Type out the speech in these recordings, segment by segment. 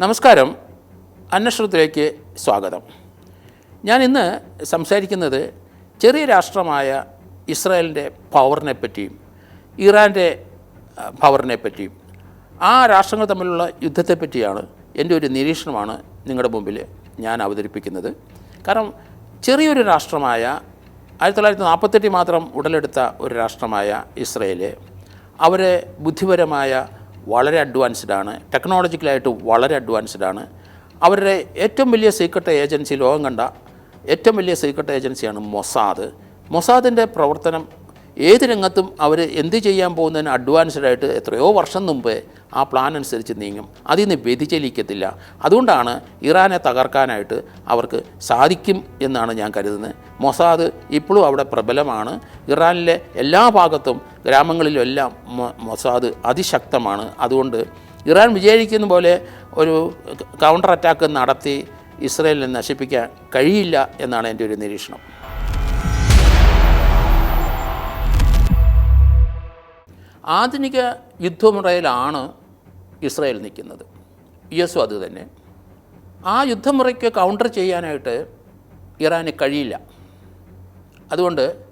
നമസ്കാരം. അന്വേഷണത്തിലേക്ക് സ്വാഗതം. ഞാൻ ഇന്ന് സംസാരിക്കുന്നത് ചെറിയ രാഷ്ട്രമായ ഇസ്രായേലിന്റെ പവറിനെ പറ്റിയും ഇറാന്റെ പവറിനെ പറ്റിയും ആ രാഷ്ട്രങ്ങൾ തമ്മിലുള്ള യുദ്ധത്തെ പറ്റിയാണ് എന്റെ ഒരു നിരീക്ഷണമാണ് നിങ്ങളുടെ മുമ്പിൽ ഞാൻ അവതരിപ്പിക്കുന്നത്. കാരണം ചെറിയൊരു രാഷ്ട്രമായ ആയിരത്തി തൊള്ളായിരത്തി നാൽപ്പത്തെട്ടിൽ മാത്രം ഉടലെടുത്ത ഒരു രാഷ്ട്രമായ ഇസ്രയേൽ അവരെ ബുദ്ധിപരമായ വളരെ അഡ്വാൻസ്ഡ് ആണ്. ടെക്നോളജിക്കലായിട്ട് വളരെ അഡ്വാൻസ്ഡ് ആണ്. അവരുടെ ഏറ്റവും വലിയ സീക്രട്ട് ഏജൻസി ലോകം കണ്ട ഏറ്റവും വലിയ സീക്രട്ട് ഏജൻസിയാണ് മൊസാദ്. മൊസാദിന്റെ പ്രവർത്തനം ഏത് രംഗത്തും അവർ എന്ത് ചെയ്യാൻ പോകുന്നതിന് അഡ്വാൻസ്ഡ് ആയിട്ട് എത്രയോ വർഷം മുമ്പേ ആ പ്ലാൻ അനുസരിച്ച് നീങ്ങും. അതിൽ നിന്ന് വ്യതിചലിക്കത്തില്ല. അതുകൊണ്ടാണ് ഇറാനെ തകർക്കാനായിട്ട് അവർക്ക് സാധിക്കും എന്നാണ് ഞാൻ കരുതുന്നത്. മൊസാദ് ഇപ്പോഴും അവിടെ പ്രബലമാണ്. ഇറാനിലെ എല്ലാ ഭാഗത്തും ഗ്രാമങ്ങളിലും എല്ലാം മൊസാദ് അതിശക്തമാണ്. അതുകൊണ്ട് ഇറാൻ വിചാരിക്കുന്ന പോലെ ഒരു കൗണ്ടർ അറ്റാക്ക് നടത്തി ഇസ്രയേലിനെ നശിപ്പിക്കാൻ കഴിയില്ല എന്നാണ് എന്റെ ഒരു നിരീക്ഷണം. ആധുനിക യുദ്ധമുറയിലാണ് ഇസ്രായേൽ നിൽക്കുന്നത്. യു അത് തന്നെ. ആ യുദ്ധമുറയ്ക്ക് കൗണ്ടർ ചെയ്യാനായിട്ട് ഇറാന് കഴിയില്ല. അതുകൊണ്ട്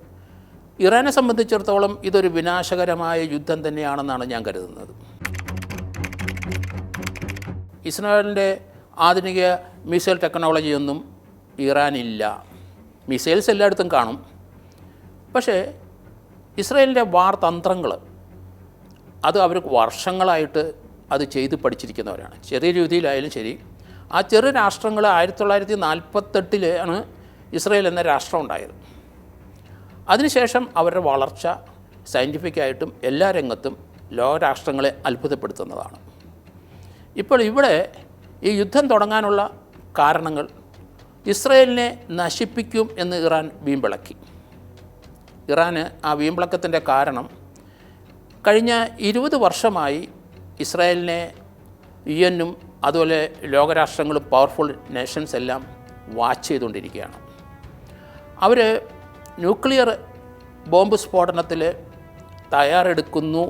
ഇറാനെ സംബന്ധിച്ചിടത്തോളം ഇതൊരു വിനാശകരമായ യുദ്ധം തന്നെയാണെന്നാണ് ഞാൻ കരുതുന്നത്. ഇസ്രായേലിന്റെ ആധുനിക മിസൈൽ ടെക്നോളജിയൊന്നും ഇറാനില്ല. മിസൈൽസ് എല്ലായിടത്തും കാണും. പക്ഷേ ഇസ്രായേലിന്റെ വാർ തന്ത്രങ്ങൾ അത് അവർ വർഷങ്ങളായിട്ട് അത് ചെയ്ത് പഠിച്ചിരിക്കുന്നവരാണ്. ചെറിയ രീതിയിലായാലും ശരി. ആ ചെറു രാഷ്ട്രങ്ങൾ ആയിരത്തി തൊള്ളായിരത്തി നാൽപ്പത്തെട്ടിലാണ് ഇസ്രയേൽ എന്ന രാഷ്ട്രം ഉണ്ടായത്. അതിനുശേഷം അവരുടെ വളർച്ച സയന്റിഫിക്കായിട്ടും എല്ലാ രംഗത്തും ലോകരാഷ്ട്രങ്ങളെ അത്ഭുതപ്പെടുത്തുന്നതാണ്. ഇപ്പോൾ ഇവിടെ ഈ യുദ്ധം തുടങ്ങാനുള്ള കാരണങ്ങൾ ഇസ്രയേലിനെ നശിപ്പിക്കും എന്ന് ഇറാൻ വീമ്പിളക്കി. ഇറാന് ആ വീമ്പിളക്കത്തിന്റെ കാരണം കഴിഞ്ഞ ഇരുപത് വർഷമായി ഇസ്രായേലിനെ യു എന്നും അതുപോലെ ലോകരാഷ്ട്രങ്ങളും പവർഫുൾ നേഷൻസ് എല്ലാം വാച്ച് ചെയ്തുകൊണ്ടിരിക്കുകയാണ്. അവർ ന്യൂക്ലിയർ ബോംബ് സ്ഫോടനത്തിൽ തയ്യാറെടുക്കുന്നു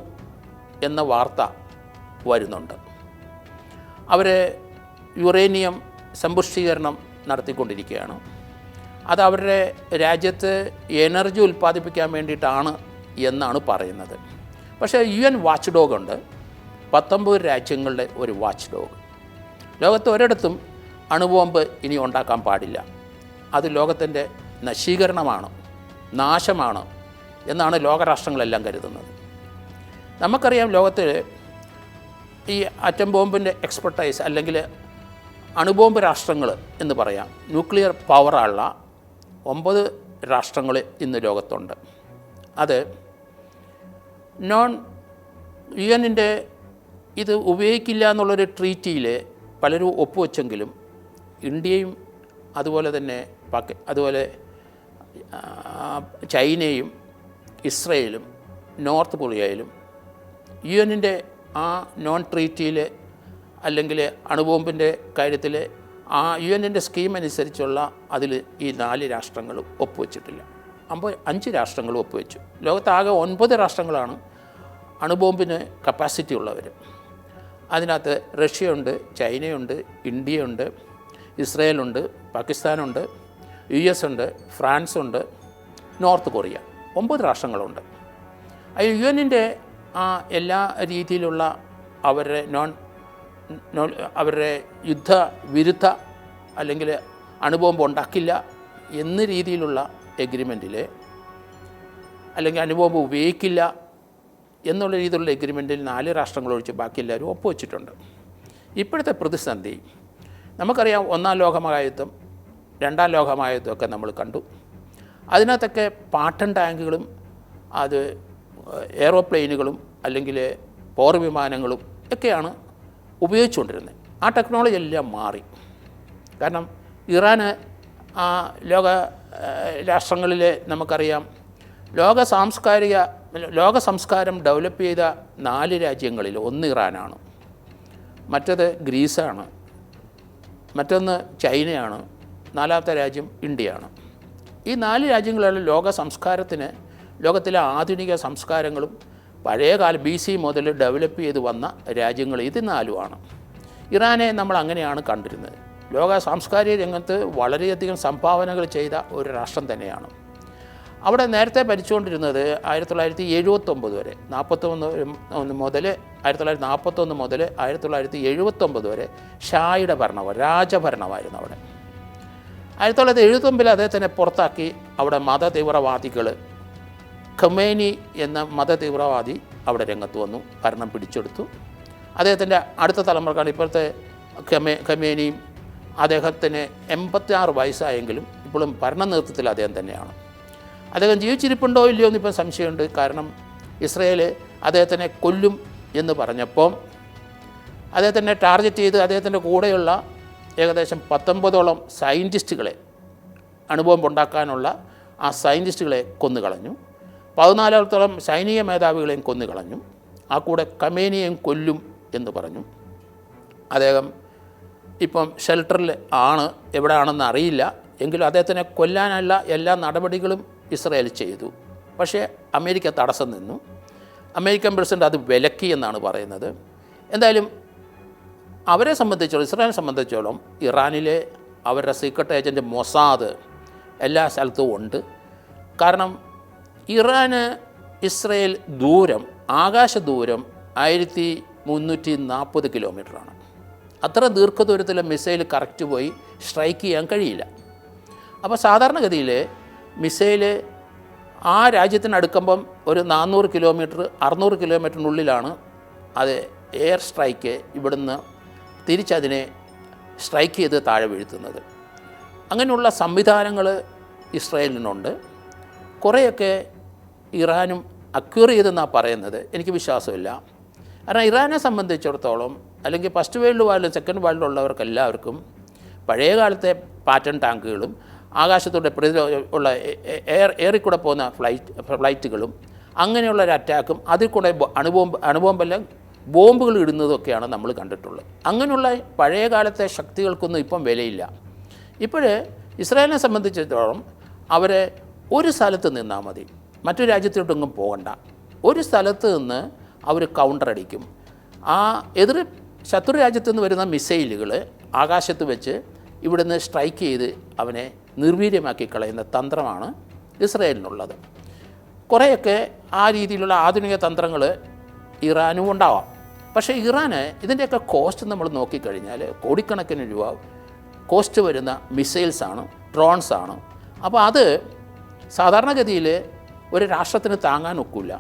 എന്ന വാർത്ത വരുന്നുണ്ട്. അവർ യുറേനിയം സമ്പുഷ്ടീകരണം നടത്തിക്കൊണ്ടിരിക്കുകയാണ്. അത് അവരുടെ രാജ്യത്ത് എനർജി ഉൽപ്പാദിപ്പിക്കാൻ വേണ്ടിയിട്ടാണ് എന്നാണ് പറയുന്നത്. പക്ഷേ യു എൻ വാച്ച് ഡോഗ് ഉണ്ട്. പത്തൊമ്പത് രാജ്യങ്ങളുടെ ഒരു വാച്ച് ഡോഗ് ലോകത്ത് ഒരിടത്തും അണുബോംബ് ഇനി ഉണ്ടാക്കാൻ പാടില്ല. അത് ലോകത്തിന്റെ നശീകരണമാണ് നാശമാണ് എന്നാണ് ലോകരാഷ്ട്രങ്ങളെല്ലാം കരുതുന്നത്. നമുക്കറിയാം ലോകത്തിൽ ഈ അറ്റം ബോംബിന്റെ എക്സ്പെർട്ടൈസ് അല്ലെങ്കിൽ അണുബോംബ് രാഷ്ട്രങ്ങൾ എന്ന് പറയാം. ന്യൂക്ലിയർ പവറുള്ള ഒമ്പത് രാഷ്ട്രങ്ങൾ ഇന്ന് ലോകത്തുണ്ട്. അത് നോൺ യു എന്നിന്റെ ഇത് ഉപയോഗിക്കില്ല എന്നുള്ളൊരു ട്രീറ്റിയിൽ പലരും ഒപ്പുവെച്ചെങ്കിലും ഇന്ത്യയും അതുപോലെ തന്നെ പാക്കി അതുപോലെ ചൈനയും ഇസ്രയേലും നോർത്ത് കൊറിയയിലും യു എന്നിന്റെ ആ നോൺ ട്രീറ്റിയിൽ അല്ലെങ്കിൽ അണുബോംബിന്റെ കാര്യത്തിൽ ആ യു എന്നിന്റെ സ്കീം അനുസരിച്ചുള്ള അതിൽ ഈ നാല് രാഷ്ട്രങ്ങളും ഒപ്പുവെച്ചിട്ടില്ല. അമ്പ അഞ്ച് രാഷ്ട്രങ്ങളും ഒപ്പുവെച്ചു. ലോകത്താകെ ഒൻപത് രാഷ്ട്രങ്ങളാണ് അണുബോംബിന് കപ്പാസിറ്റി ഉള്ളവർ അതിനകത്ത് റഷ്യയുണ്ട് ചൈനയുണ്ട് ഇന്ത്യയുണ്ട് ഇസ്രയേലുണ്ട് പാകിസ്ഥാനുണ്ട് യു എസ് ഉണ്ട് ഫ്രാൻസ് ഉണ്ട് നോർത്ത് കൊറിയ ഒമ്പത് രാഷ്ട്രങ്ങളുണ്ട്. യു എന്നിന്റെ ആ എല്ലാ രീതിയിലുള്ള അവരുടെ നോൺ നോൺ അവരുടെ യുദ്ധ വിരുദ്ധ അല്ലെങ്കിൽ അണുബോംബ് ഉണ്ടാക്കില്ല എന്ന രീതിയിലുള്ള എഗ്രിമെന്റിൽ അല്ലെങ്കിൽ അണുബോംബ് ഉപയോഗിക്കില്ല എന്നുള്ള രീതിയിലുള്ള എഗ്രിമെന്റിൽ നാല് രാഷ്ട്രങ്ങൾ ഒഴിച്ച് ബാക്കി എല്ലാവരും ഒപ്പുവെച്ചിട്ടുണ്ട്. ഇപ്പോഴത്തെ പ്രതിസന്ധി നമുക്കറിയാം ഒന്നാം ലോകമഹായുദ്ധം രണ്ടാം ലോകമഹായുദ്ധം ഒക്കെ നമ്മൾ കണ്ടു. അതിനകത്തൊക്കെ പാട്ടൻ ടാങ്കുകളും അത് എയറോപ്ലെയിനുകളും അല്ലെങ്കിൽ പോർ വിമാനങ്ങളും ഒക്കെയാണ് ഉപയോഗിച്ചുകൊണ്ടിരുന്നത്. ആ ടെക്നോളജി എല്ലാം മാറി. കാരണം ഇറാന് ആ ലോക രാഷ്ട്രങ്ങളിലെ നമുക്കറിയാം ലോക സാംസ്കാരിക ലോക സംസ്കാരം ഡെവലപ്പ് ചെയ്ത നാല് രാജ്യങ്ങളിൽ ഒന്ന് ഇറാനാണ്. മറ്റത് ഗ്രീസാണ്. മറ്റൊന്ന് ചൈനയാണ്. നാലാമത്തെ രാജ്യം ഇന്ത്യയാണ്. ഈ നാല് രാജ്യങ്ങളാണ് ലോക സംസ്കാരത്തിന് ലോകത്തിലെ ആധുനിക സംസ്കാരങ്ങളും പഴയകാല ബി സി മുതൽ ഡെവലപ്പ് ചെയ്ത് വന്ന രാജ്യങ്ങൾ ഇത് നാലുമാണ്. ഇറാനെ നമ്മൾ അങ്ങനെയാണ് കണ്ടിരുന്നത്. ലോക സാംസ്കാരിക രംഗത്ത് വളരെയധികം സംഭാവനകൾ ചെയ്ത ഒരു രാഷ്ട്രം തന്നെയാണ്. അവിടെ നേരത്തെ ഭരിച്ചുകൊണ്ടിരുന്നത് ആയിരത്തി തൊള്ളായിരത്തി എഴുപത്തൊമ്പത് വരെ നാൽപ്പത്തൊന്ന് മുതൽ ആയിരത്തി തൊള്ളായിരത്തി നാൽപ്പത്തൊന്ന് മുതൽ ആയിരത്തി തൊള്ളായിരത്തി എഴുപത്തൊമ്പത് വരെ ഷായുടെ ഭരണവും രാജഭരണമായിരുന്നു അവിടെ. ആയിരത്തി തൊള്ളായിരത്തി എഴുപത്തൊമ്പതിൽ അദ്ദേഹത്തിനെ പുറത്താക്കി അവിടെ മത തീവ്രവാദികൾ ഖമേനി എന്ന മത തീവ്രവാദി അവിടെ രംഗത്ത് വന്നു ഭരണം പിടിച്ചെടുത്തു. അദ്ദേഹത്തിന്റെ അടുത്ത തലമുറക്കാണ് ഇപ്പോഴത്തെ ഖമേ ഖമേനിയും. അദ്ദേഹത്തിന് എൺപത്തി ആറ് വയസ്സായെങ്കിലും ഇപ്പോഴും ഭരണ നേതൃത്വത്തിൽ അദ്ദേഹം തന്നെയാണ്. അദ്ദേഹം ജീവിച്ചിരിപ്പുണ്ടോ ഇല്ലയോ എന്നിപ്പോൾ സംശയമുണ്ട്. കാരണം ഇസ്രയേൽ അദ്ദേഹത്തിനെ കൊല്ലും എന്ന് പറഞ്ഞപ്പോൾ അദ്ദേഹത്തിനെ ടാർഗറ്റ് ചെയ്ത് അദ്ദേഹത്തിന്റെ കൂടെയുള്ള ഏകദേശം പത്തൊമ്പതോളം സയന്റിസ്റ്റുകളെ അനുഭവം ഉണ്ടാക്കാനുള്ള ആ സയന്റിസ്റ്റുകളെ കൊന്നുകളഞ്ഞു. പതിനാലോളത്തോളം സൈനിക മേധാവികളെയും കൊന്നുകളഞ്ഞു. ആ കൂടെ കമേനിയെയും കൊല്ലും എന്ന് പറഞ്ഞു. അദ്ദേഹം ഇപ്പം ഷെൽട്ടറിൽ ആണ് എവിടെയാണെന്ന് അറിയില്ല. എങ്കിലും അദ്ദേഹത്തിനെ കൊല്ലാനല്ല എല്ലാ നടപടികളും ഇസ്രായേൽ ചെയ്തു. പക്ഷേ അമേരിക്ക തടസ്സം നിന്നു. അമേരിക്കൻ പ്രസിഡന്റ് അത് വിലക്കി എന്നാണ് പറയുന്നത്. എന്തായാലും അവരെ സംബന്ധിച്ചോളം ഇസ്രായേലിനെ സംബന്ധിച്ചോളം ഇറാനിലെ അവരുടെ സീക്രട്ട് ഏജന്റ് മൊസാദ് എല്ലാ സ്ഥലത്തും ഉണ്ട്. കാരണം ഇറാന് ഇസ്രയേൽ ദൂരം ആകാശ ദൂരം ആയിരത്തി മുന്നൂറ്റി നാൽപ്പത് കിലോമീറ്ററാണ്. അത്ര ദീർഘദൂരത്തിലെ മിസൈൽ കറക്റ്റ് പോയി സ്ട്രൈക്ക് ചെയ്യാൻ കഴിയില്ല. അപ്പോൾ സാധാരണഗതിയിൽ മിസൈൽ ആ രാജ്യത്തിന് അടുക്കുമ്പം ഒരു നാനൂറ് കിലോമീറ്റർ അറുന്നൂറ് കിലോമീറ്ററിനുള്ളിലാണ് അത് എയർ സ്ട്രൈക്ക് ഇവിടുന്ന് തിരിച്ചതിനെ സ്ട്രൈക്ക് ചെയ്ത് താഴെ വീഴ്ത്തുന്നത്. അങ്ങനെയുള്ള സംവിധാനങ്ങൾ ഇസ്രായേലിനുണ്ട്. കുറേയൊക്കെ ഇറാനും അക്യൂർ ചെയ്തെന്നാണ് പറയുന്നത്. എനിക്ക് വിശ്വാസമില്ല. കാരണം ഇറാനെ സംബന്ധിച്ചിടത്തോളം അല്ലെങ്കിൽ ഫസ്റ്റ് വേൾഡ് വാറിലും സെക്കൻഡ് വേൾഡിലുള്ളവർക്ക് എല്ലാവർക്കും പഴയ കാലത്തെ പാറ്റൺ ടാങ്കുകളും ആകാശത്തൂടെ ഉള്ള എയർ ഏറിക്കൂടെ പോകുന്ന ഫ്ലൈറ്റ് ഫ്ലൈറ്റുകളും അങ്ങനെയുള്ള ഒരു അറ്റാക്കും അതിൽ കൂടെ അണുബോംബ് അണുബോംബെല്ലാം ബോംബുകൾ ഇടുന്നതൊക്കെയാണ് നമ്മൾ കണ്ടിട്ടുള്ളത്. അങ്ങനെയുള്ള പഴയ കാലത്തെ ശക്തികൾക്കൊന്നും ഇപ്പം വിലയില്ല. ഇപ്പോൾ ഇസ്രായേലിനെ സംബന്ധിച്ചിടത്തോളം അവരെ ഒരു സ്ഥലത്ത് നിന്നാൽ മതി. മറ്റു രാജ്യത്തോട്ടൊന്നും പോകണ്ട. ഒരു സ്ഥലത്ത് നിന്ന് അവർ കൗണ്ടർ അടിക്കും. ആ എതിർ ശത്രു രാജ്യത്തു നിന്ന് വരുന്ന മിസൈലുകൾ ആകാശത്ത് വെച്ച് ഇവിടുന്ന് സ്ട്രൈക്ക് ചെയ്ത് അവനെ നിർവീര്യമാക്കി കളയുന്ന തന്ത്രമാണ് ഇസ്രയേലിനുള്ളത്. കുറേയൊക്കെ ആ രീതിയിലുള്ള ആധുനിക തന്ത്രങ്ങൾ ഇറാനും ഉണ്ടാവാം. പക്ഷേ ഇറാന് ഇതിന്റെയൊക്കെ കോസ്റ്റ് നമ്മൾ നോക്കിക്കഴിഞ്ഞാൽ കോടിക്കണക്കിന് രൂപ കോസ്റ്റ് വരുന്ന മിസൈൽസാണ് ഡ്രോൺസാണ് അപ്പോൾ അത് സാധാരണഗതിയിൽ ഒരു രാഷ്ട്രത്തിന് താങ്ങാൻ ഒക്കില്ല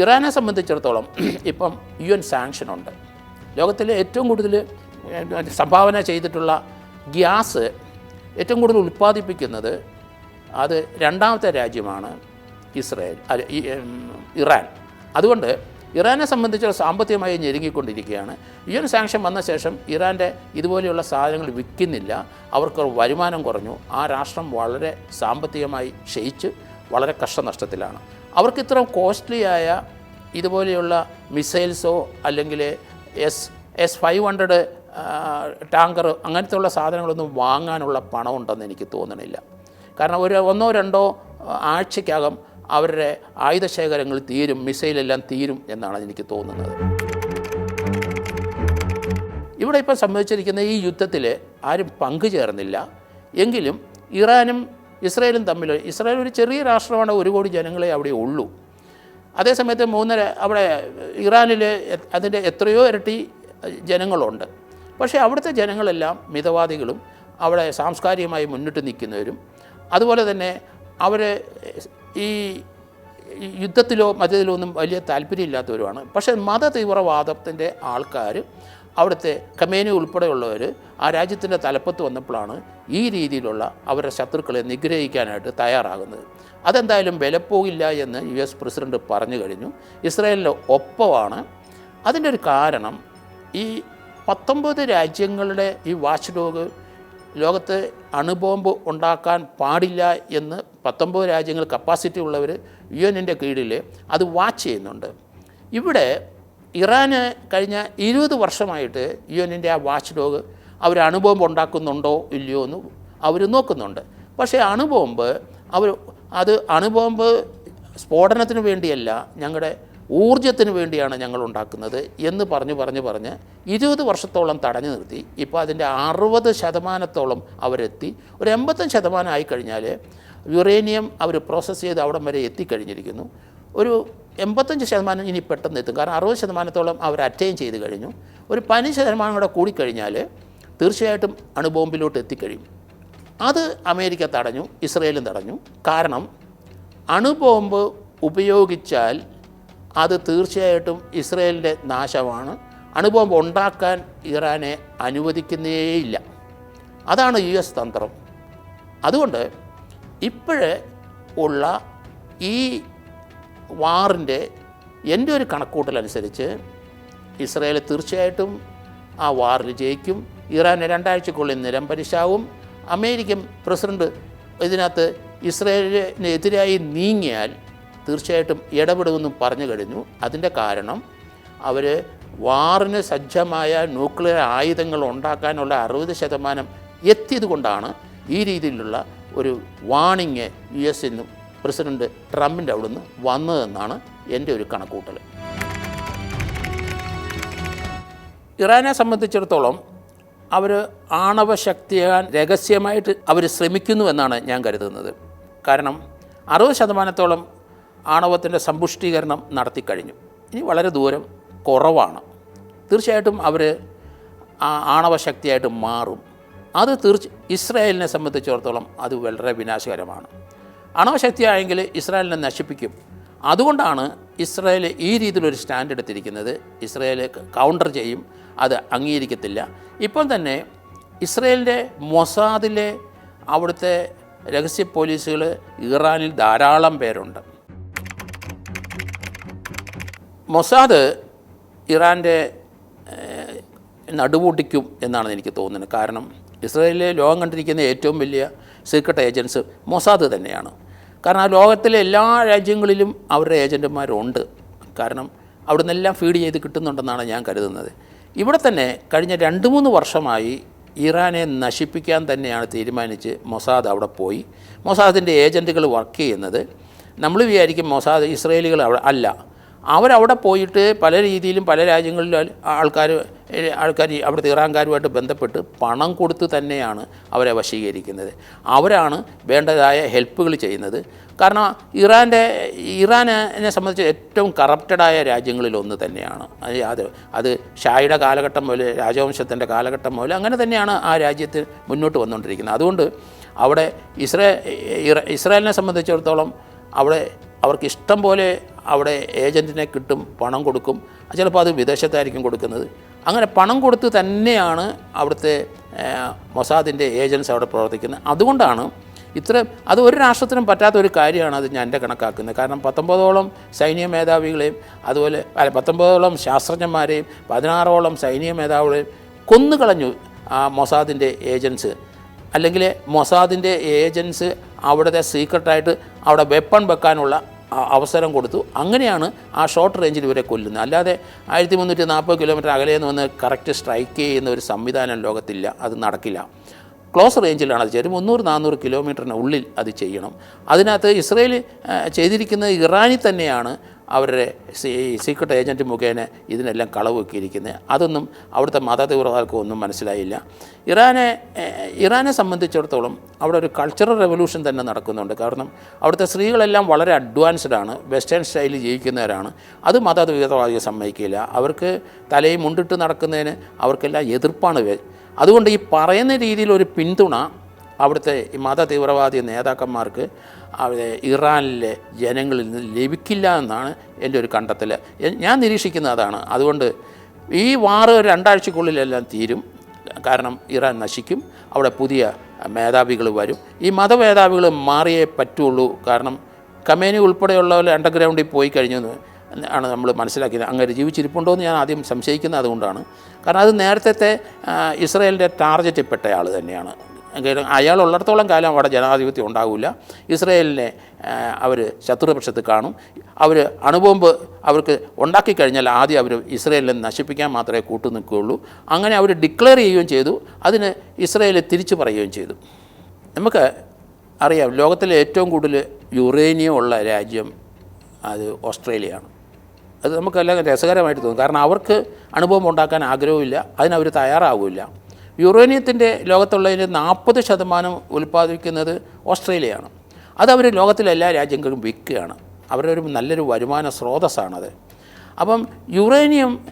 ഇറാനെ സംബന്ധിച്ചിടത്തോളം ഇപ്പം യു എൻ സാങ്ഷനുണ്ട് ലോകത്തിലെ ഏറ്റവും കൂടുതൽ സംഭാവന ചെയ്തിട്ടുള്ള ഗ്യാസ് ഏറ്റവും കൂടുതൽ ഉൽപ്പാദിപ്പിക്കുന്നത് അത് രണ്ടാമത്തെ രാജ്യമാണ് ഇസ്രായേൽ ഇറാൻ. അതുകൊണ്ട് ഇറാനെ സംബന്ധിച്ചുള്ള സാമ്പത്തികമായി ഞെരുങ്ങിക്കൊണ്ടിരിക്കുകയാണ്. ഈ ഒരു സാങ്ഷൻ വന്ന ശേഷം ഇറാന്റെ ഇതുപോലെയുള്ള സാധനങ്ങൾ വിൽക്കുന്നില്ല. അവർക്ക് വരുമാനം കുറഞ്ഞു. ആ രാഷ്ട്രം വളരെ സാമ്പത്തികമായി ക്ഷയിച്ച് വളരെ കഷ്ടനഷ്ടത്തിലാണ്. അവർക്ക് ഇത്ര കോസ്റ്റ്ലിയായ ഇതുപോലെയുള്ള മിസൈൽസോ അല്ലെങ്കിൽ S S five hundred tanker അങ്ങനത്തെ ഉള്ള സാധനങ്ങളൊന്നും വാങ്ങാനുള്ള പണമുണ്ടെന്ന് എനിക്ക് തോന്നണില്ല. കാരണം ഒരു ഒന്നോ രണ്ടോ ആഴ്ചയ്ക്കകം അവരുടെ ആയുധശേഖരങ്ങൾ തീരും മിസൈലെല്ലാം തീരും എന്നാണ് എനിക്ക് തോന്നുന്നത്. ഇവിടെ ഇപ്പോൾ സംഭവിച്ചിരിക്കുന്ന ഈ യുദ്ധത്തിൽ ആരും പങ്കുചേർന്നില്ല. എങ്കിലും ഇറാനും ഇസ്രായേലും തമ്മിൽ ഇസ്രായേൽ ഒരു ചെറിയ രാഷ്ട്രമാണ് ഒരു കോടി ജനങ്ങളെ അവിടെ ഉള്ളൂ. അതേസമയത്ത് മൂന്നര അവിടെ ഇറാനിൽ അതിന്റെ എത്രയോ ഇരട്ടി ജനങ്ങളുണ്ട്. പക്ഷേ അവിടുത്തെ ജനങ്ങളെല്ലാം മിതവാദികളും അവിടെ സാംസ്കാരികമായി മുന്നിട്ട് നിൽക്കുന്നവരും അതുപോലെ തന്നെ അവർ ഈ യുദ്ധത്തിലോ മറ്റതിലോ ഒന്നും വലിയ താല്പര്യമില്ലാത്തവരുമാണ്. പക്ഷേ മത തീവ്രവാദത്തിന്റെ ആൾക്കാർ അവിടുത്തെ കമേനി ഉൾപ്പെടെയുള്ളവർ ആ രാജ്യത്തിന്റെ തലപ്പത്ത് വന്നപ്പോഴാണ് ഈ രീതിയിലുള്ള അവരുടെ ശത്രുക്കളെ നിഗ്രഹിക്കാനായിട്ട് തയ്യാറാകുന്നത്. അതെന്തായാലും വിലപ്പോകില്ല എന്ന് യു എസ് പ്രസിഡന്റ് പറഞ്ഞു കഴിഞ്ഞു. ഇസ്രായേലിന്റെ ഒപ്പമാണ്. അതിന്റെ ഒരു കാരണം ഈ പത്തൊമ്പത് രാജ്യങ്ങളുടെ ഈ വാച്ച് ഡോഗ് ലോകത്ത് അണുബോംബ് ഉണ്ടാക്കാൻ പാടില്ല എന്ന് പത്തൊമ്പത് രാജ്യങ്ങൾ കപ്പാസിറ്റി ഉള്ളവർ യു എന്നിന്റെ കീഴിൽ അത് വാച്ച് ചെയ്യുന്നുണ്ട്. ഇവിടെ ഇറാന് കഴിഞ്ഞ ഇരുപത് വർഷമായിട്ട് യു എന്നിന്റെ ആ വാച്ച് ഡോഗ് അവർ അണുബോംബ് ഉണ്ടാക്കുന്നുണ്ടോ ഇല്ലയോ എന്ന് അവർ നോക്കുന്നുണ്ട്. പക്ഷേ അണുബോംബ് അവർ അത് അണുബോംബ് സ്ഫോടനത്തിന് വേണ്ടിയല്ല ഞങ്ങളുടെ ഊർജത്തിന് വേണ്ടിയാണ് ഞങ്ങൾ ഉണ്ടാക്കുന്നത് എന്ന് പറഞ്ഞു പറഞ്ഞു പറഞ്ഞ് ഇരുപത് വർഷത്തോളം തടഞ്ഞു നിർത്തി. ഇപ്പോൾ അതിന്റെ അറുപത് ശതമാനത്തോളം അവരെത്തി. ഒരു എൺപത്തഞ്ച് ശതമാനം ആയിക്കഴിഞ്ഞാൽ യുറേനിയം അവർ പ്രോസസ്സ് ചെയ്ത് അവിടം വരെ എത്തിക്കഴിഞ്ഞിരിക്കുന്നു. ഒരു എൺപത്തഞ്ച് ശതമാനം ഇനി പെട്ടെന്ന് എത്തും. കാരണം അറുപത് ശതമാനത്തോളം അവർ അറ്റൈൻ ചെയ്ത് കഴിഞ്ഞു. ഒരു പതിനഞ്ച് ശതമാനം കൂടെ കൂടിക്കഴിഞ്ഞാൽ തീർച്ചയായിട്ടും അണുബോംബിലോട്ട് എത്തിക്കഴിയും. അത് അമേരിക്ക തടഞ്ഞു ഇസ്രയേലും തടഞ്ഞു. കാരണം അണുബോംബ് ഉപയോഗിച്ചാൽ അത് തീർച്ചയായിട്ടും ഇസ്രയേലിന്റെ നാശമാണ്. അണുബോംബ് ഉണ്ടാക്കാൻ ഇറാനെ അനുവദിക്കുന്നേയില്ല. അതാണ് യു എസ് തന്ത്രം. അതുകൊണ്ട് ഇപ്പോഴേ ഉള്ള ഈ വാറിന്റെ എന്റെ ഒരു കണക്കൂട്ടലനുസരിച്ച് ഇസ്രയേൽ തീർച്ചയായിട്ടും ആ വാറിൽ ജയിക്കും. ഇറാൻ രണ്ടാഴ്ചക്കുള്ളിൽ നിരംപരിശാവും. അമേരിക്കൻ പ്രസിഡന്റ് ഇതിനകത്ത് ഇസ്രയേലിനെതിരായി നീങ്ങിയാൽ തീർച്ചയായിട്ടും ഇടപെടുമെന്നും പറഞ്ഞു കഴിഞ്ഞു. അതിന്റെ കാരണം അവർ വാറിന് സജ്ജമായ ന്യൂക്ലിയർ ആയുധങ്ങൾ ഉണ്ടാക്കാനുള്ള അറുപത് ശതമാനം എത്തിയത് കൊണ്ടാണ് ഈ രീതിയിലുള്ള ഒരു വാണിങ് യു എസ് എസിനും പ്രസിഡന്റ് ട്രംപിന്റെ അവിടെ നിന്ന് വന്നതെന്നാണ് എന്റെ ഒരു കണക്കൂട്ടൽ ഇറാനെ സംബന്ധിച്ചിടത്തോളം അവർ ആണവശക്തിയാൻ രഹസ്യമായിട്ട് അവർ ശ്രമിക്കുന്നു എന്നാണ് ഞാൻ കരുതുന്നത്. കാരണം അറുപത് ശതമാനത്തോളം ആണവത്തിന്റെ സമ്പുഷ്ടീകരണം നടത്തിക്കഴിഞ്ഞു. ഇനി വളരെ ദൂരം കുറവാണ്. തീർച്ചയായിട്ടും അവർ ആണവശക്തിയായിട്ട് മാറും. അത് തീർച്ച ഇസ്രായേലിനെ സംബന്ധിച്ചിടത്തോളം അത് വളരെ വിനാശകരമാണ്. അണവശക്തിയായെങ്കിൽ ഇസ്രായേലിനെ നശിപ്പിക്കും. അതുകൊണ്ടാണ് ഇസ്രായേൽ ഈ രീതിയിലൊരു സ്റ്റാൻഡ് എടുത്തിരിക്കുന്നത്. ഇസ്രായേൽ കൗണ്ടർ ചെയ്യും. അത് അംഗീകരിക്കത്തില്ല. ഇപ്പോൾ തന്നെ ഇസ്രായേലിന്റെ മൊസാദിലെ അവിടുത്തെ രഹസ്യ പോലീസുകൾ ഇറാനിൽ ധാരാളം പേരുണ്ട്. മൊസാദ് ഇറാന്റെ നടുവൂട്ടിക്കും എന്നാണ് എനിക്ക് തോന്നുന്നത്. കാരണം ഇസ്രയേലിലെ ലോകം കണ്ടിരിക്കുന്ന ഏറ്റവും വലിയ സീക്രട്ട് ഏജൻസ് മൊസാദ് തന്നെയാണ്. കാരണം ആ ലോകത്തിലെ എല്ലാ രാജ്യങ്ങളിലും അവരുടെ ഏജന്റുമാരുണ്ട് കാരണം അവിടെ നിന്നെല്ലാം ഫീഡ് ചെയ്ത് കിട്ടുന്നുണ്ടെന്നാണ് ഞാൻ കരുതുന്നത്. ഇവിടെ തന്നെ കഴിഞ്ഞ രണ്ട് മൂന്ന് വർഷമായി ഇറാനെ നശിപ്പിക്കാൻ തന്നെയാണ് തീരുമാനിച്ച് മൊസാദ് അവിടെ പോയി. മൊസാദിന്റെ ഏജന്റുകൾ വർക്ക് ചെയ്യുന്നത്. നമ്മൾ വിചാരിക്കും മൊസാദ് ഇസ്രയേലികൾ അവിടെ അല്ല. അവരവിടെ പോയിട്ട് പല രീതിയിലും പല രാജ്യങ്ങളിലും ആൾക്കാർ ആൾക്കാർ അവിടുത്തെ ഇറാൻകാരുമായിട്ട് ബന്ധപ്പെട്ട് പണം കൊടുത്ത് തന്നെയാണ് അവരെ വശീകരിക്കുന്നത്. അവരാണ് വേണ്ടതായ ഹെൽപ്പുകൾ ചെയ്യുന്നത്. കാരണം ഇറാന്റെ ഇറാനെ സംബന്ധിച്ച് ഏറ്റവും കറപ്റ്റഡായ രാജ്യങ്ങളിൽ ഒന്ന് തന്നെയാണ്. അത് അത് ഷായുടെ കാലഘട്ടം മുതൽ രാജവംശത്തിന്റെ കാലഘട്ടം മുതൽ അങ്ങനെ തന്നെയാണ് ആ രാജ്യത്ത് മുന്നോട്ട് വന്നുകൊണ്ടിരിക്കുന്നത്. അതുകൊണ്ട് അവിടെ ഇസ്രേ ഇസ്രായേലിനെ സംബന്ധിച്ചിടത്തോളം അവിടെ അവർക്ക് ഇഷ്ടം പോലെ അവിടെ ഏജന്റിനെ കിട്ടും പണം കൊടുക്കും. ചിലപ്പോൾ അത് വിദേശത്തായിരിക്കും കൊടുക്കുന്നത്. അങ്ങനെ പണം കൊടുത്ത് തന്നെയാണ് അവിടുത്തെ മൊസാദിന്റെ ഏജൻസ് അവിടെ പ്രവർത്തിക്കുന്നത്. അതുകൊണ്ടാണ് ഇത്ര അത് ഒരു രാഷ്ട്രത്തിനും പറ്റാത്ത ഒരു കാര്യമാണ് അത് ഞാൻ എന്റെ കണക്കാക്കുന്നത്. കാരണം പത്തൊമ്പതോളം സൈനിക മേധാവികളെയും അതുപോലെ അല്ല പത്തൊമ്പതോളം ശാസ്ത്രജ്ഞന്മാരെയും പതിനാറോളം സൈനിക മേധാവികളെയും കൊന്നുകളഞ്ഞു ആ മൊസാദിന്റെ ഏജൻസ്. അല്ലെങ്കിൽ മൊസാദിന്റെ ഏജൻസ് അവിടുത്തെ സീക്രട്ടായിട്ട് അവിടെ വെപ്പൺ വെക്കാനുള്ള അവസരം കൊടുത്തു. അങ്ങനെയാണ് ആ ഷോർട്ട് റേഞ്ചിൽ ഇവരെ കൊല്ലുന്നത്. അല്ലാതെ ആയിരത്തി മുന്നൂറ്റി നാൽപ്പത് കിലോമീറ്റർ അകലെ നിന്ന് വന്ന് കറക്റ്റ് സ്ട്രൈക്ക് ചെയ്യുന്ന ഒരു സംവിധാനം ലോകത്തില്ല. അത് നടക്കില്ല. ക്ലോസ് റേഞ്ചിലാണ് അത് ചെയ്യുന്നത് മുന്നൂറ് നാനൂറ് കിലോമീറ്ററിന് ഉള്ളിൽ അത് ചെയ്യണം. അതിനകത്ത് ഇസ്രയേൽ ചെയ്തിരിക്കുന്നത് ഇറാനിൽ തന്നെയാണ്. അവരുടെ സീക്രട്ട് ഏജന്റ് മുഖേന ഇതിനെല്ലാം കളവ് വെക്കിയിരിക്കുന്നത് അതൊന്നും അവിടുത്തെ മത തീവ്രവാദർക്കും ഒന്നും മനസ്സിലായില്ല. ഇറാനെ ഇറാനെ സംബന്ധിച്ചിടത്തോളം അവിടെ ഒരു കൾച്ചറൽ റെവല്യൂഷൻ തന്നെ നടക്കുന്നുണ്ട്. കാരണം അവിടുത്തെ സ്ത്രീകളെല്ലാം വളരെ അഡ്വാൻസ്ഡ് ആണ്. വെസ്റ്റേൺ സ്റ്റൈലിൽ ജീവിക്കുന്നവരാണ്. അത് മത തീവ്രവാദികൾ സമ്മതിക്കില്ല. അവർക്ക് തലയും മുണ്ടിട്ട് നടക്കുന്നതിന് അവർക്കെല്ലാം എതിർപ്പാണ് അതുകൊണ്ട് ഈ പറയുന്ന രീതിയിൽ ഒരു പിന്തുണ അവിടുത്തെ ഈ മത തീവ്രവാദി നേതാക്കന്മാർക്ക് അവിടെ ഇറാനിലെ ജനങ്ങളിൽ നിന്ന് ലഭിക്കില്ല എന്നാണ് എന്റെ ഒരു കണ്ടെത്തൽ. ഞാൻ നിരീക്ഷിക്കുന്ന അതാണ്. അതുകൊണ്ട് ഈ വാറ് രണ്ടാഴ്ചക്കുള്ളിലെല്ലാം തീരും. കാരണം ഇറാൻ നശിക്കും. അവിടെ പുതിയ മേധാവികൾ വരും. ഈ മതമേധാവികൾ മാറിയേ പറ്റുള്ളൂ. കാരണം കമേനി ഉൾപ്പെടെയുള്ളവർ അണ്ടർഗ്രൗണ്ടിൽ പോയി കഴിഞ്ഞു ആണ് നമ്മൾ മനസ്സിലാക്കിയത്. അങ്ങനെ ജീവിച്ചിരിപ്പുണ്ടോ എന്ന് ഞാൻ ആദ്യം സംശയിക്കുന്നത് അതുകൊണ്ടാണ്. കാരണം അത് നേരത്തെ ഇസ്രയേലിന്റെ ടാർഗറ്റിൽപ്പെട്ട ആൾ തന്നെയാണ്. എങ്കിലും അയാളുള്ളിടത്തോളം കാലം അവിടെ ജനാധിപത്യം ഉണ്ടാവില്ല. ഇസ്രയേലിനെ അവർ ശത്രുപക്ഷത്ത് കാണും. അവർ അണുബോംബ് അവർക്ക് ഉണ്ടാക്കി കഴിഞ്ഞാൽ ആദ്യം അവർ ഇസ്രയേലിനെ നശിപ്പിക്കാൻ മാത്രമേ കൂട്ടു നിൽക്കുകയുള്ളൂ. അങ്ങനെ അവർ ഡിക്ലെയർ ചെയ്യുകയും ചെയ്തു. അതിന് ഇസ്രയേൽ തിരിച്ചു പറയുകയും ചെയ്തു. നമുക്ക് അറിയാം ലോകത്തിലെ ഏറ്റവും കൂടുതൽ യുറേനിയം ഉള്ള രാജ്യം അത് ഓസ്ട്രേലിയയാണ്. അത് നമുക്കെല്ലാം രസകരമായിട്ട് തോന്നും. കാരണം അവർക്ക് അണുബോംബ് ഉണ്ടാക്കാൻ ആഗ്രഹമില്ല അതിനവർ തയ്യാറാവില്ല യുറേനിയത്തിന്റെ ലോകത്തുള്ളതിന്റെ നാൽപ്പത് ശതമാനം ഉൽപ്പാദിപ്പിക്കുന്നത് ഓസ്ട്രേലിയയാണ്. അത് അവർ ലോകത്തിലെ എല്ലാ രാജ്യങ്ങളും വിൽക്കുകയാണ്. അവരുടെ ഒരു നല്ലൊരു വരുമാന സ്രോതസ്സാണത്. അപ്പം യുറേനിയം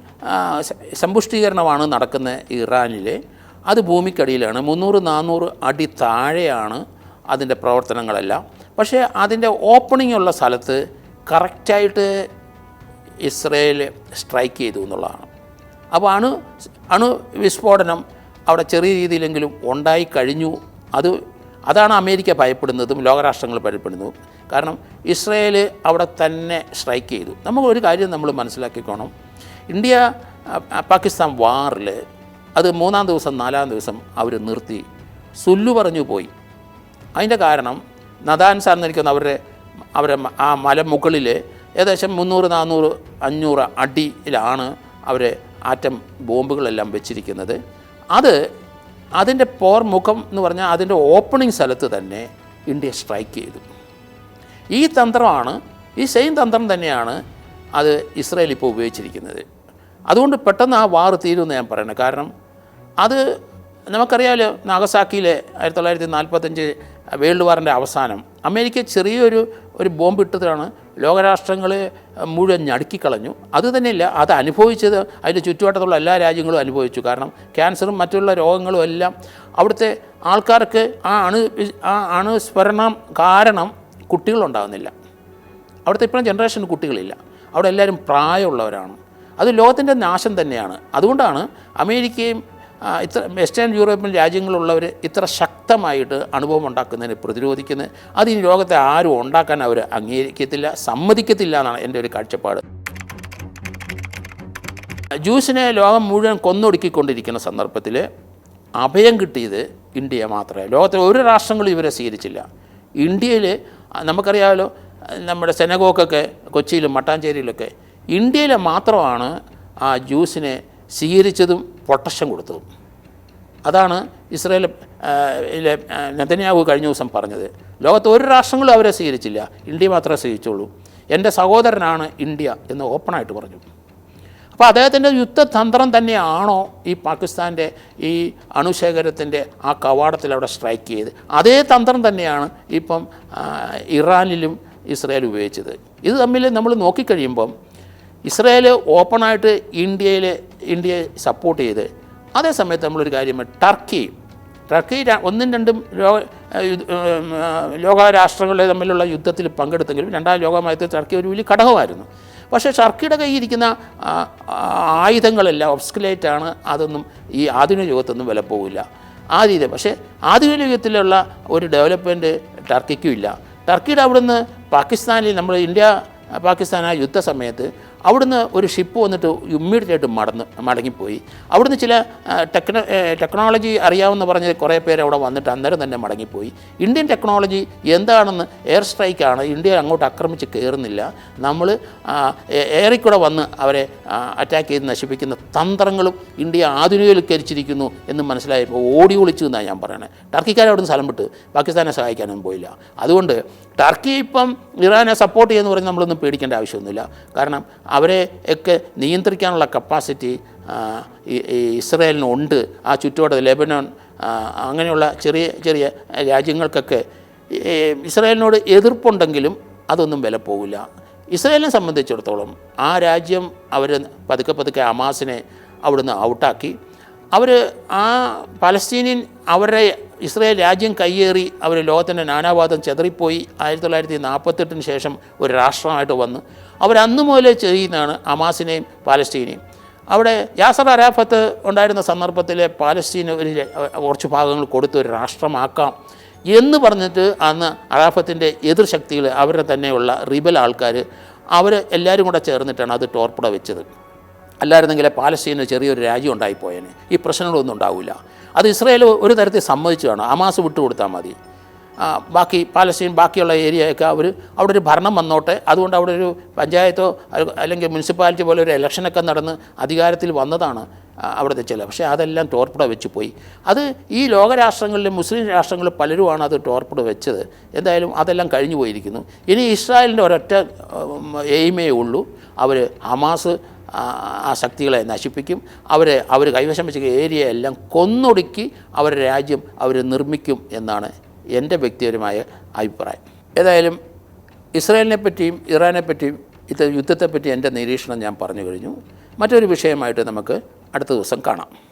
സമ്പുഷ്ടീകരണമാണ് നടക്കുന്ന ഇറാനിൽ അത് ഭൂമിക്കടിയിലാണ്. മുന്നൂറ് നാനൂറ് അടി താഴെയാണ് അതിന്റെ പ്രവർത്തനങ്ങളെല്ലാം. പക്ഷേ അതിന്റെ ഓപ്പണിംഗ് ഉള്ള സ്ഥലത്ത് കറക്റ്റായിട്ട് ഇസ്രയേൽ സ്ട്രൈക്ക് ചെയ്തു എന്നുള്ളതാണ്. അപ്പോൾ അണു അണു വിസ്ഫോടനം അവിടെ ചെറിയ രീതിയിലെങ്കിലും ഉണ്ടായി കഴിഞ്ഞു. അത് അതാണ് അമേരിക്ക ഭയപ്പെടുന്നതും ലോകരാഷ്ട്രങ്ങൾ ഭയപ്പെടുന്നതും. കാരണം ഇസ്രയേൽ അവിടെ തന്നെ സ്ട്രൈക്ക് ചെയ്തു. നമുക്ക് ഒരു കാര്യം നമ്മൾ മനസ്സിലാക്കിക്കോണം. ഇന്ത്യ പാകിസ്ഥാൻ വാറിൽ അത് മൂന്നാം ദിവസം നാലാം ദിവസം അവർ നിർത്തി. സുല്ലു പറഞ്ഞു പോയി. അതിന്റെ കാരണം നദാൻ സാറിനിരിക്കുന്ന അവരുടെ മ- ആ മലമുകളിൽ ഏകദേശം മുന്നൂറ് നാനൂറ് അഞ്ഞൂറ് അടിയിലാണ് അവരെ ആറ്റം ബോംബുകളെല്ലാം വെച്ചിരിക്കുന്നത്. അത് അതിന്റെ പോർ മുഖം എന്ന് പറഞ്ഞാൽ അതിന്റെ ഓപ്പണിംഗ് സ്ഥലത്ത് തന്നെ ഇന്ത്യ സ്ട്രൈക്ക് ചെയ്തു. ഈ തന്ത്രമാണ് ഈ സെയിം തന്ത്രം തന്നെയാണ് അത് ഇസ്രായേൽ ഇപ്പോൾ ഉപയോഗിച്ചിരിക്കുന്നത്. അതുകൊണ്ട് പെട്ടെന്ന് ആ വാർ തീരുമെന്ന് ഞാൻ പറയുന്നത് കാരണം അത് നമുക്കറിയാമല്ലോ നാഗസാക്കിയിലെ ആയിരത്തി തൊള്ളായിരത്തി നാൽപ്പത്തഞ്ച് വേൾഡ് വാറിന്റെ അവസാനം അമേരിക്ക ചെറിയൊരു ഒരു ബോംബ് ഇട്ടതാണ് ലോകരാഷ്ട്രങ്ങളെ മുഴുവൻ ഞടുക്കിക്കളഞ്ഞു. അത് തന്നെയല്ല അത് അനുഭവിച്ചത് അതിന്റെ ചുറ്റുവട്ടത്തുള്ള എല്ലാ രാജ്യങ്ങളും അനുഭവിച്ചു. കാരണം ക്യാൻസറും മറ്റുള്ള രോഗങ്ങളും എല്ലാം അവിടുത്തെ ആൾക്കാർക്ക് ആ അണു ആ അണുസ്മരണം കാരണം കുട്ടികളുണ്ടാകുന്നില്ല. അവിടുത്തെ ഇപ്പോഴും ജനറേഷൻ കുട്ടികളില്ല. അവിടെ എല്ലാവരും പ്രായമുള്ളവരാണ്. അത് ലോകത്തിന്റെ നാശം തന്നെയാണ്. അതുകൊണ്ടാണ് അമേരിക്കയും ഇത്ര വെസ്റ്റേൺ യൂറോപ്യൻ രാജ്യങ്ങളുള്ളവർ ഇത്ര ശക്തമായിട്ട് അനുഭവം ഉണ്ടാക്കുന്നതിന് പ്രതിരോധിക്കുന്നത് അത് ഈ ലോകത്തെ ആരും ഉണ്ടാക്കാൻ അവർ അംഗീകരിക്കത്തില്ല സമ്മതിക്കത്തില്ല എന്നാണ് എന്റെ ഒരു കാഴ്ചപ്പാട്. ജ്യൂസിനെ ലോകം മുഴുവൻ കൊന്നൊടുക്കിക്കൊണ്ടിരിക്കുന്ന സന്ദർഭത്തിൽ അഭയം കിട്ടിയത് ഇന്ത്യ മാത്രമേ. ലോകത്തിലെ ഒരു രാഷ്ട്രങ്ങളും ഇവരെ സ്വീകരിച്ചില്ല. ഇന്ത്യയിൽ നമുക്കറിയാമല്ലോ നമ്മുടെ സെനഗോക്കൊക്കെ കൊച്ചിയിലും മട്ടാഞ്ചേരിയിലൊക്കെ ഇന്ത്യയിൽ മാത്രമാണ് ആ ജ്യൂസിനെ സ്വീകരിച്ചതും പ്രൊട്ടക്ഷൻ കൊടുത്തതും. അതാണ് ഇസ്രായേൽ നെതന്യാഹു കഴിഞ്ഞ ദിവസം പറഞ്ഞത്. ലോകത്ത് ഒരു രാഷ്ട്രങ്ങളും അവരെ സ്വീകരിച്ചില്ല. ഇന്ത്യ മാത്രമേ സ്വീകരിച്ചുള്ളൂ. എന്റെ സഹോദരനാണ് ഇന്ത്യ എന്ന് ഓപ്പണായിട്ട് പറഞ്ഞു. അപ്പോൾ അദ്ദേഹത്തിന്റെ യുദ്ധതന്ത്രം തന്നെയാണോ ഈ പാകിസ്ഥാന്റെ ഈ അണുശേഖരത്തിന്റെ ആ കവാടത്തിൽ അവിടെ സ്ട്രൈക്ക് ചെയ്ത്? അതേ തന്ത്രം തന്നെയാണ് ഇപ്പം ഇറാനിലും ഇസ്രായേൽ ഉപയോഗിച്ചത്. ഇത് തമ്മിൽ നമ്മൾ നോക്കിക്കഴിയുമ്പം ഇസ്രായേൽ ഓപ്പണായിട്ട് ഇന്ത്യയിൽ ഇന്ത്യയെ സപ്പോർട്ട് ചെയ്ത്. അതേസമയത്ത് നമ്മളൊരു കാര്യം ടർക്കി ടർക്കി ഒന്നും രണ്ടും ലോക യുദ്ധ- ഉം, ആ, ലോക രാഷ്ട്രങ്ങൾ തമ്മിലുള്ള യുദ്ധത്തിൽ പങ്കെടുത്തെങ്കിലും രണ്ടാം ലോകമയത്തിൽ ടർക്കി ഒരു വലിയ ഘടകമായിരുന്നു പക്ഷേ ടർക്കിയുടെ ആ, ആയുധങ്ങളെല്ലാം ഒബ്സ്കുലേറ്റ് ആണ് അതൊന്നും ഈ ആധുനിക യുഗത്തൊന്നും വില പോകില്ല ആ രീതി പക്ഷേ ആധുനിക യുഗത്തിലുള്ള ഒരു ഡെവലപ്മെന്റ് ടർക്കിക്കും ഇല്ല. ടർക്കിയുടെ അവിടുന്ന് പാകിസ്ഥാനിൽ നമ്മൾ ഇന്ത്യ പാകിസ്ഥാൻ ആ യുദ്ധ സമയത്ത് അവിടുന്ന് ഒരു ഷിപ്പ് വന്നിട്ട് ഇമ്മീഡിയറ്റായിട്ട് മടന്ന് മടങ്ങിപ്പോയി. അവിടുന്ന് ചില ടെക്നോ ടെക്നോളജി അറിയാമെന്ന് പറഞ്ഞ് കുറേ പേര് അവിടെ വന്നിട്ട് അന്നേരം തന്നെ മടങ്ങിപ്പോയി. ഇന്ത്യൻ ടെക്നോളജി എന്താണെന്ന് എയർ സ്ട്രൈക്കാണ് ഇന്ത്യ അങ്ങോട്ട് ആക്രമിച്ച് കയറുന്നില്ല നമ്മൾ എയറിൽ കൂടെ വന്ന് അവരെ അറ്റാക്ക് ചെയ്ത് നശിപ്പിക്കുന്ന തന്ത്രങ്ങളും ഇന്ത്യ ആധുനികവൽക്കരിച്ചിരിക്കുന്നു എന്ന് മനസ്സിലായപ്പോൾ ഓടി ഒളിച്ചു എന്നാണ് ഞാൻ പറയുന്നത് ടർക്കിക്കാരെ അവിടുന്ന് സ്ഥലം വിട്ട് പാകിസ്ഥാനെ സഹായിക്കാനൊന്നും പോയില്ല. അതുകൊണ്ട് ടർക്കി ഇപ്പം ഇറാനെ സപ്പോർട്ട് ചെയ്യുമെന്ന് പറഞ്ഞ് നമ്മളൊന്നും പേടിക്കേണ്ട ആവശ്യമൊന്നുമില്ല. കാരണം അവരെ ഒക്കെ നിയന്ത്രിക്കാനുള്ള കപ്പാസിറ്റി ഇസ്രയേലിനുണ്ട്. ആ ചുറ്റുവട്ടത്ത് ലെബനോൺ അങ്ങനെയുള്ള ചെറിയ ചെറിയ രാജ്യങ്ങൾക്കൊക്കെ ഇസ്രയേലിനോട് ഇസ്രായേലിനോട് എതിർപ്പുണ്ടെങ്കിലും അതൊന്നും വില പോകില്ല ഇസ്രായേലിനെ സംബന്ധിച്ചിടത്തോളം ആ രാജ്യം അവർ പതുക്കെ പതുക്കെ അമാസിനെ അവിടുന്ന് ഔട്ടാക്കി. അവർ ആ പലസ്തീനിയൻ അവരുടെ ഇസ്രായേൽ രാജ്യം കയ്യേറി അവർ ലോകത്തിന്റെ നാനാവാദം ചെതറിപ്പോയി ആയിരത്തി തൊള്ളായിരത്തി നാൽപ്പത്തെട്ടിന് ശേഷം ഒരു രാഷ്ട്രമായിട്ട് വന്ന്. അവരന്ന് മുതലേ ചെയ്യുന്നതാണ് അമാസിനെയും പാലസ്തീനെയും. അവിടെ യാസർ അരാഫത്ത് ഉണ്ടായിരുന്ന സന്ദർഭത്തിൽ പാലസ്തീന് ഒരു കുറച്ച് ഭാഗങ്ങൾ കൊടുത്ത് ഒരു രാഷ്ട്രമാക്കാം എന്ന് പറഞ്ഞിട്ട് അന്ന് അറാഫത്തിന്റെ എതിർശക്തികൾ അവരുടെ തന്നെയുള്ള റിബൽ ആൾക്കാർ അവർ എല്ലാവരും കൂടെ ചേർന്നിട്ടാണ് അത് ടോർപ്പിട വെച്ചത്. അല്ലായിരുന്നെങ്കിൽ പാലസ്തീന് ചെറിയൊരു രാജ്യം ഉണ്ടായിപ്പോയേനെ. ഈ പ്രശ്നങ്ങളൊന്നും ഉണ്ടാവില്ല. അത് ഇസ്രയേൽ ഒരു തരത്തിൽ സമ്മതിച്ചു കാണും അമാസ് വിട്ടുകൊടുത്താൽ മതി. ബാക്കി പാലസ്തീൻ ബാക്കിയുള്ള ഏരിയയൊക്കെ അവർ അവിടെ ഒരു ഭരണം വന്നോട്ടെ. അതുകൊണ്ട് അവിടെ ഒരു പഞ്ചായത്തോ അല്ലെങ്കിൽ മുനിസിപ്പാലിറ്റി പോലെ ഒരു ഇലക്ഷനൊക്കെ നടന്ന് അധികാരത്തിൽ വന്നതാണ് അവിടുത്തെ ചില. പക്ഷേ അതെല്ലാം ടോർപ്പിട വെച്ച് പോയി. അത് ഈ ലോകരാഷ്ട്രങ്ങളിലും മുസ്ലിം രാഷ്ട്രങ്ങളിൽ പലരുമാണ് അത് ടോർപ്പിട വെച്ചത്. എന്തായാലും അതെല്ലാം കഴിഞ്ഞു പോയിരിക്കുന്നു. ഇനി ഇസ്രായേലിന്റെ ഒരൊറ്റ എയിമേ ഉള്ളൂ. അവർ ഹമാസ് ആ ശക്തികളെ നശിപ്പിക്കും. അവരെ അവർ കൈവശം വെച്ച ഏരിയ എല്ലാം കൊന്നൊടുക്കി അവരുടെ രാജ്യം അവർ നിർമ്മിക്കും എന്നാണ് എന്റെ വ്യക്തിപരമായ അഭിപ്രായം. ഏതായാലും ഇസ്രായേലിനെ പറ്റിയും ഇറാനെ പറ്റിയും ഇത് യുദ്ധത്തെപ്പറ്റി എന്റെ നിരീക്ഷണം ഞാൻ പറഞ്ഞു കഴിഞ്ഞു. മറ്റൊരു വിഷയമായിട്ട് നമുക്ക് അടുത്ത ദിവസം കാണാം.